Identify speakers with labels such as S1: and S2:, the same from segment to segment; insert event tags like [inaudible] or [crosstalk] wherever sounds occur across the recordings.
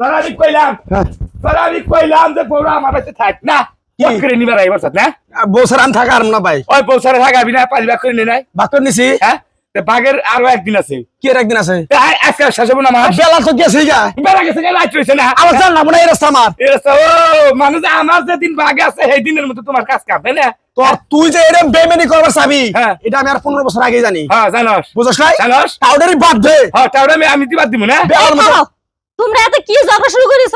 S1: তোরা আমি কইলাম।
S2: হ্যাঁ।
S1: তোরা আমি কইলাম যে বউরা আমার কাছে থাক না?
S2: কি?
S1: করে নিবার আইবার না?
S2: আমি থাকা আর না ভাই।
S1: ওই থাকাবি না পাঁচ ভাগ করে নি নাই।
S2: বাকর নিছি?
S1: হ্যাঁ? তে বাঘের আরও একদিন আছে।
S2: কি এর একদিন আছে?
S1: তে আ- আজকে শেষ হব না মাস
S2: বেলা তো গেছে গা।
S1: বেলা গেছে গেলে রাত রয়েছে না।
S2: আমার জান না মনে এই রাস্তা আমার।
S1: এ রাস্তা, ও মানুষ আমার যেদিন বাঘে আছে সেই দিনের মতো তোমার কাজ কাম তাই না?
S2: তোর তুই যে এরকম বেমেনি করবার চাবি
S1: হ্যাঁ।
S2: এটা আমি আর পনেরো বছর আগে জানি।
S1: হ্যাঁ জানোস।
S2: বুঝছ নাই?
S1: জানোস?
S2: পাউডারি বাদ দে।
S1: হ্যাঁ তাহলে আমি আমি দিবার দিব না?
S2: মতো।
S3: তোমরা এত কি ঝগড়া শুরু করেছ?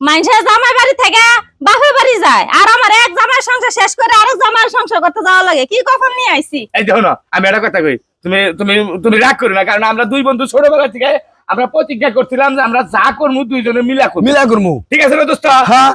S3: মানুষের জামাই বাড়ি থেকে বাপের বাড়ি যায় আর আমার এক জামাই সংসার শেষ করে আরেক জামাই সংসার করতে যাওয়া লাগে। কি কখন নিয়ে আইছি?
S1: এই দেখো না আমি একটা কথা কই তুমি তুমি তুমি রাগ করো না কারণ আমরা দুই বন্ধু ছোটবেলা থেকে আমরা প্রতিজ্ঞা করছিলাম যে আমরা যা করব দুইজনে মিলা করব
S2: মিলা করমু।
S1: ঠিক আছে না দোস্ত?
S2: হ্যাঁ।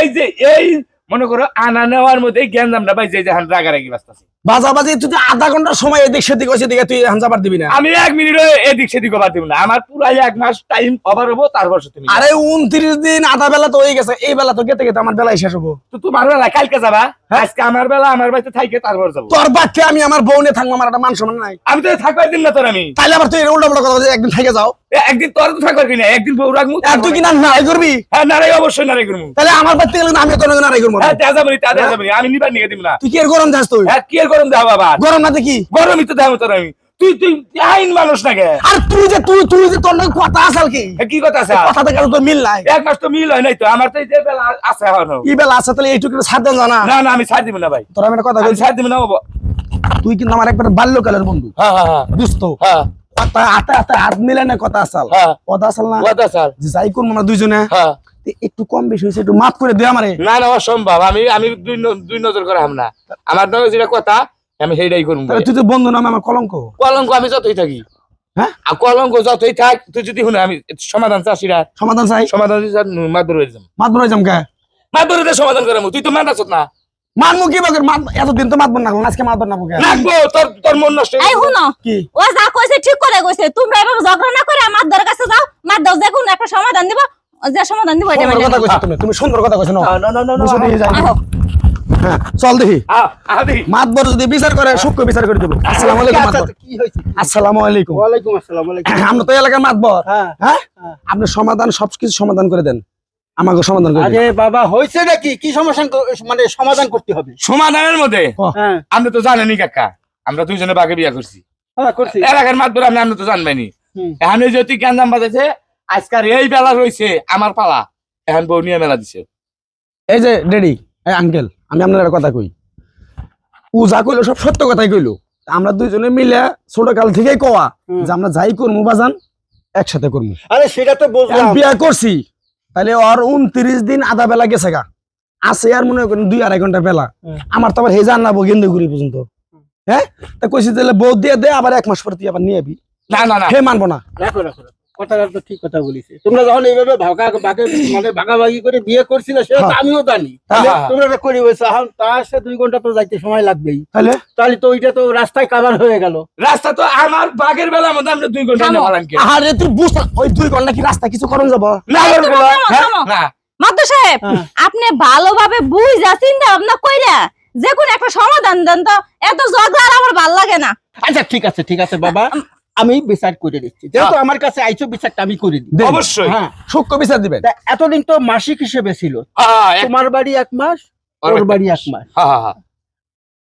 S1: এই যে এই মনে করো আনা নেওয়ার মধ্যে জ্ঞান আমরা পাই যে হান রাগারাগি ব্যস্ত আছে
S2: বাজাবাজি তুই তো আধা ঘণ্টা সময় এদিক সেদিক ওই সেদিকে তুই হাঞ্জাবার দিবি না।
S1: আমি এক মিনিট এদিক সেদিক ওভার দিব না। আমার পুরাই এক মাস টাইম ওভার হব তারপর তুমি
S2: আরে উনত্রিশ দিন আধা বেলা তো হয়ে গেছে এই বেলা তো গেতে গেতে আমার বেলায় শেষ হব।
S1: তো তোমার বেলা কালকে যাবা?
S2: হ্যাঁ।
S1: আজকে আমার বেলা আমার বাড়িতে থাইকে তারপর যাব।
S2: তোর বাচ্চা আমি আমার বউ নিয়ে থাকব আমার একটা মান সম্মান নাই।
S1: আমি তো থাকবার দিন না তোর আমি।
S2: তাইলে আবার তুই উল্টা কথা একদিন থেকে যাও।
S1: একদিন তোর তো থাকবার কিনা একদিন বউ রাখব
S2: আর তুই কি না নারাই করবি?
S1: হ্যাঁ নারাই অবশ্যই নারাই করব।
S2: তাহলে আমার বাড়িতে গেলে আমি তোর নারাই করব।
S1: হ্যাঁ তা যাব তা যাব আমি নিবার নিয়ে দিব না।
S2: তুই কি এর গরম যাস তুই?
S1: হ্যাঁ কি গরম দেওয়া বাবা।
S2: গরম না দেখি?
S1: গরমই তো দেবো তোর আমি তুই তুই আইন মানুষ
S2: আর তুই যে তুই তুই যে তোর কথা আসাল কি?
S1: কি কথা আছে
S2: কথা থেকে তোর মিল নাই।
S1: এক মাস তো মিল হয় নাই তো আমার তো এই বেলা আছে
S2: এখনও। বেলা আছে তাহলে এইটুকু ছাড় দেন
S1: না। না আমি ছাড় দিব না ভাই।
S2: তোর আমি কথা বলছি।
S1: ছাড় দিব না বাবা।
S2: তুই কিন্তু আমার একবার বাল্যকালের বন্ধু।
S1: হ্যাঁ হ্যাঁ হ্যাঁ।
S2: বুঝত?
S1: হ্যাঁ।
S2: কথা হাতে হাতে হাত মিলে না কথা আসাল।
S1: হ্যাঁ।
S2: কথা আসাল না?
S1: কথা
S2: যে যাই করব আমরা দুইজনে।
S1: হ্যাঁ।
S2: তে একটু কম বেশি হয়েছে একটু মাফ করে দে আমারে।
S1: না না অসম্ভব। আমি আমি দুই দুই নজর করে হাম না। আমার নজর যেটা কথা আমি সেইটাই করব
S2: তাহলে তুই তো বন্ধু নামে আমার কলঙ্ক।
S1: কলঙ্ক আমি যতই থাকি।
S2: হ্যাঁ?
S1: আর কলঙ্ক যতই থাক তুই যদি শুনে আমি সমাধান চাষিরা।
S2: সমাধান চাই?
S1: সমাধান মাদুর হয়ে যাম।
S2: মাত বলে যাম কে?
S1: মাদুর সমাধান করে তুই তো মানাস না।
S2: মানবো কি বাকি? মাত এতদিন তো মাতবো না আজকে মাতবো না কে
S1: রাখব তোর তোর মন নষ্ট হয়ে
S3: এই। শুনো
S2: কি?
S3: ও যা কইছে ঠিক করে কইছে। তোমরা এভাবে ঝগড়া না করে আমার দর কাছে যাও। মার দাও যে কোনো একটা সমাধান দিব। যে সমাধান দিব এটা
S2: কথা
S3: নাও।
S2: কইছো তুমি তুমি সুন্দর কথা কইছো না
S1: না, না।
S2: হ্যাঁ চল দেখি। মাতবর যদি বিচার করে সূক্ষ্ম বিচার করে দেবো। আসসালামু আলাইকুম
S4: কি
S2: আসসালামু আলাইকুম।
S4: আসসালাম
S2: আমরা তো এলাকার মাতবর।
S4: হ্যাঁ
S2: হ্যাঁ?
S4: হ্যাঁ।
S2: আপনি সমাধান সবকিছু সমাধান করে দেন। আমাকে সমাধান করে
S4: আরে বাবা হয়েছে নাকি? কি সমস্যা মানে সমাধান করতে হবে?
S1: সমাধানের মধ্যে?
S4: হ্যাঁ।
S1: আপনি তো জানেনই কাকা আমরা দুইজনে বাঘে বিয়া করছি।
S4: হ্যাঁ করছি।
S1: এলাকার মাতবর আপনি আপনি তো জানবেনি। এখন ওই যদি গ্যাঞ্জাম বাজাইছে আজকার এই বেলা রয়েছে আমার পালা। এখন বউ নিয়ে মেলা দিছে।
S2: এই যে ডেডি এই আঙ্কেল আমি আপনার একটা কথা কই। ও যা কইলো সব সত্য কথাই কইলো। আমরা দুইজনে মিলে ছোট কাল থেকেই কোয়া যে আমরা যাই করব বাজান একসাথে করব
S4: আরে সেটা তো বুঝলাম।
S2: বিয়া করছি তাহলে ওর উনত্রিশ দিন আধা বেলা গেছে গা। আছে আর মনে করেন দুই আড়াই ঘণ্টা বেলা। আমার তো আবার হে জান না গেন্দে ঘুরি পর্যন্ত। হ্যাঁ? তা কইছি তাহলে বউ দিয়ে দে আবার এক মাস পর তুই আবার নিয়ে আবি।
S1: না না না।
S2: হে মানবো না।
S4: রাখো রাখো। কথাটা তো ঠিক কথা বলিস তোমরা যখন এইভাবে ভাগা ভাগে মানে ভাগাভাগি করে বিয়ে করছিলে সেটা তো
S2: হ্যাঁ।
S4: আমিও জানি। তোমরা তো করি হয়েছে এখন তার সাথে দুই ঘণ্টা তো যাইতে সময় লাগবেই।
S2: তাহলে?
S4: তাহলে তো ওইটা তো রাস্তায় কাভার হয়ে গেল।
S1: রাস্তা তো আমার বাঘের বেলার মধ্যে আমরা দুই ঘণ্টা
S3: থামো।
S1: নিয়ে পালাম কে
S2: আরে তুই বুঝ ওই দুই ঘণ্টা কি রাস্তা কিছু করুন যাব?
S1: না না। হ্যাঁ?
S3: সাহেব
S4: হ্যাঁ।
S3: আপনি ভালোভাবে বুঝা চিন্তা ভাবনা কইরা যে কোনো একটা সমাধান দেন তো এত ঝগড়া আমার ভালো লাগে না।
S4: আচ্ছা ঠিক আছে ঠিক আছে বাবা। আমি বিচার করে দিচ্ছি। যেহেতু আমার কাছে আইসো বিচারটা আমি করে দিই।
S1: অবশ্যই।
S4: হ্যাঁ।
S2: সূক্ষ্ম বিচার দিবেন।
S4: এতদিন তো মাসিক হিসেবে ছিল।
S1: হ্যাঁ,
S4: তোমার বাড়ি এক মাস
S1: ওর বাড়ি-
S4: এক মাস।
S1: হ্যাঁ, হ্যাঁ, হ্যাঁ।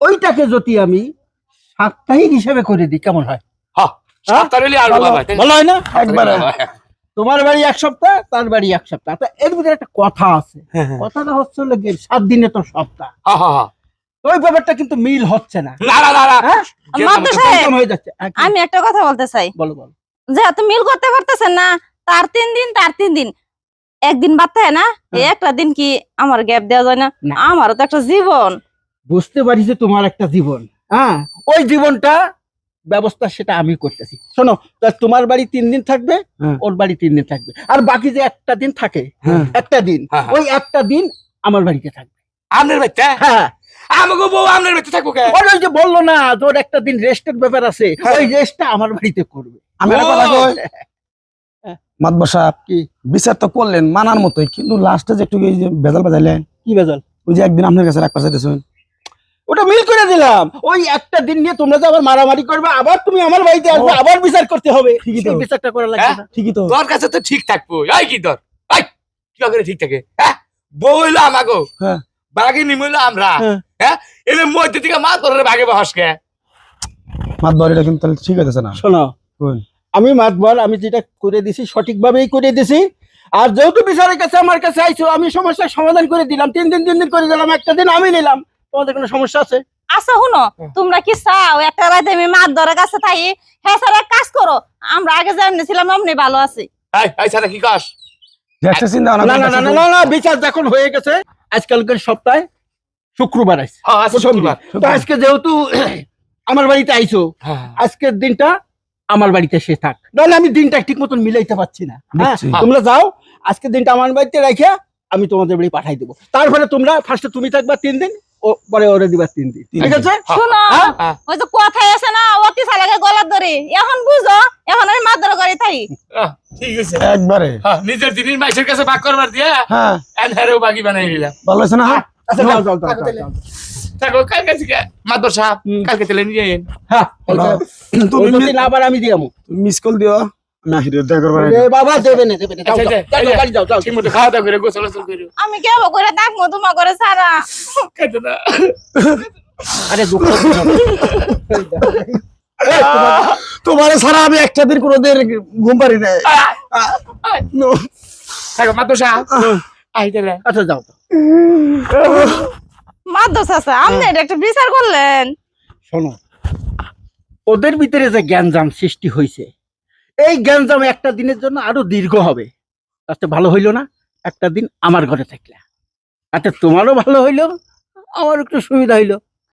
S4: ওইটাকে যদি আমি সাপ্তাহিক হিসেবে করে দিই কেমন হয়?
S1: হ্যাঁ,
S4: ভালো হয়। না?
S2: একবারে।
S4: তোমার বাড়ি এক সপ্তাহ তার বাড়ি এক সপ্তাহ। তা এর ভিতরে একটা কথা আছে।
S2: হ্যাঁ, হ্যাঁ।
S4: কথাটা হচ্ছে সাত দিনে তো সপ্তাহ।
S1: হ্যাঁ, হ্যাঁ, হ্যাঁ।
S4: ওই ব্যাপারটা কিন্তু মিল হচ্ছে না।
S1: না না না না।
S4: হ্যাঁ? হয়ে হ্যাঁ?
S3: আমি একটা কথা বলতে চাই।
S4: বলো বলো।
S3: যেহেতু মিল করতে পারতেছেন না তার তিন দিন তার তিন দিন। একদিন বাদ থাকে না একটা দিন কি আমার গ্যাপ দেওয়া যায় না। আমারও তো একটা জীবন।
S4: বুঝতে পারি যে তোমার একটা জীবন। হ্যাঁ ওই জীবনটা ব্যবস্থা সেটা আমি করতেছি। শোনো তোমার বাড়ি তিন দিন থাকবে
S2: হ্যাঁ।
S4: ওর বাড়ি তিন দিন থাকবে। আর বাকি যে একটা দিন থাকে
S2: হ্যাঁ।
S4: একটা দিন
S1: হ্যাঁ, হ্যাঁ।
S4: ওই একটা দিন আমার বাড়িতে থাকবে।
S1: আপনার বাচ্চা
S4: হ্যাঁ।
S1: আমাকে বউ আপনার বাচ্চা থাকব কে?
S4: ওই যে বলল না তোর একটা দিন রেস্টের ব্যাপার আছে
S1: হ্যাঁ।
S4: ওই রেস্টটা আমার বাড়িতে করবে।
S2: আমি কথা কই? সাহেব
S4: কি?
S2: বিচার তো করলেন মানার মতোই কিন্তু লাস্টে যে একটু এই ভেজাল বাজাইলেন
S4: কি বেজাল
S2: ওই যে একদিন আপনার কাছে চাইতেছেন
S4: ওটা মিল করে দিলাম। ওই একটা দিন নিয়ে তোমরা যে আবার মারামারি করবে আবার তুমি আমার বাড়িতে আসবে আবার বিচার করতে হবে।
S2: ঠিকই তো।
S4: বিচারটা করা লাগবে
S1: হ্যাঁ?
S4: না।
S2: ঠিকই তো।
S1: তোর কাছে তো ঠিক থাকব। এই কি তোর? কি করে ঠিক থাকে? হ্যাঁ? বইলো আমাগো।
S2: হ্যাঁ।
S1: বাগে নিমইলো আমরা।
S4: হ্যাঁ।
S1: এদের মধ্যে থেকে মাছ ধরে
S2: কিন্তু তাহলে ঠিক আছে না
S4: শোনো
S2: কোন?
S4: আমি আমি যেটা করে দিছি সঠিকভাবেই করে দিছি। আর যেহেতু বিচারের কাছে আমার কাছে আইছো আমি সমস্যার সমাধান করে দিলাম। তিন দিন তিন দিন করে দিলাম একটা দিন আমি নিলাম। তোমাদের কোনো সমস্যা আছে?
S3: আচ্ছা শুনো তোমরা কি চাও? একটা রাতে আমি মাছ ধরে কাছে থাই? হ্যাঁ স্যার এক কাজ করো। আমরা আগে যেমনি ছিলাম অমনি ভালো আছি।
S1: কি
S2: ভাবনা
S4: না না না
S2: করতেছে
S4: না
S2: তো।
S4: না না বিচার যখন হয়ে গেছে আজকালকার সপ্তাহে শুক্রবার আছে
S1: হ্যাঁ আজকে। শুক্রবার।
S4: তো আজকে যেহেতু [clears throat] আমার বাড়িতে আইছো
S1: হ্যাঁ।
S4: আজকের দিনটা আমার বাড়িতে সে থাক। নাহলে আমি দিনটা ঠিক মতন মিলাইতে পারছি না। হ্যাঁ তোমরা যাও আজকের দিনটা আমার বাড়িতে রেখে আমি তোমাদের বাড়ি পাঠাই দেবো। তারপরে তোমরা ফার্স্টে তুমি থাকবা তিন দিন ও পরে ওরে দিবা তিন দিন। ঠিক আছে?
S3: শুনো। ওই তো কথাই আছে না অতি সালাকে গলার ধরে এখন বুঝো এখন আমি মাছ ধরে করে থাই
S1: ঠিক আছে।
S2: একবারে।
S1: নিজের জিনিস মাইসের কাছে ভাগ করবার দিয়া
S2: হ্যাঁ।
S1: এনহারেও বাকি বানাই নিলাম
S2: ভালো হয়েছে না? হ্যাঁ।
S4: আচ্ছা যাও যাও যাও, যাও যাও।
S1: থাকো কালকে থেকে মাদর সাহেব কালকে তেলে নিয়ে যাইন
S4: হ্যাঁ
S2: তুমি
S4: যদি না আবার আমি দিয়ামু
S2: মিস কল দিও আমি আসি দেখা করবার
S4: এ বাবা দেবে না দেবে না যাও, যাও, যাও, যাও, বাড়ি যাও যাও।
S1: ঠিক মতো খাওয়া দাওয়া করে গোসল গোসল করে।
S3: আমি কেবল করে ডাকবো তোমা করে সারা?
S1: খাইতে না
S4: আরে দুঃখ
S2: তোমার ছাড়া আমি একটা দিন কোনোদিন ঘুম পারি না
S1: থাকো মাদর সাহেব।
S4: আচ্ছা যাও।
S3: আছে আপনি এটা একটা বিচার করলেন।
S4: শোনো ওদের ভিতরে যে জ্ঞানজাম সৃষ্টি হয়েছে এই জ্ঞানজাম একটা দিনের জন্য আরও দীর্ঘ হবে। তাতে ভালো হইল না একটা দিন আমার ঘরে থাকলে। আচ্ছা তোমারও ভালো হইল আমার একটু সুবিধা হইল।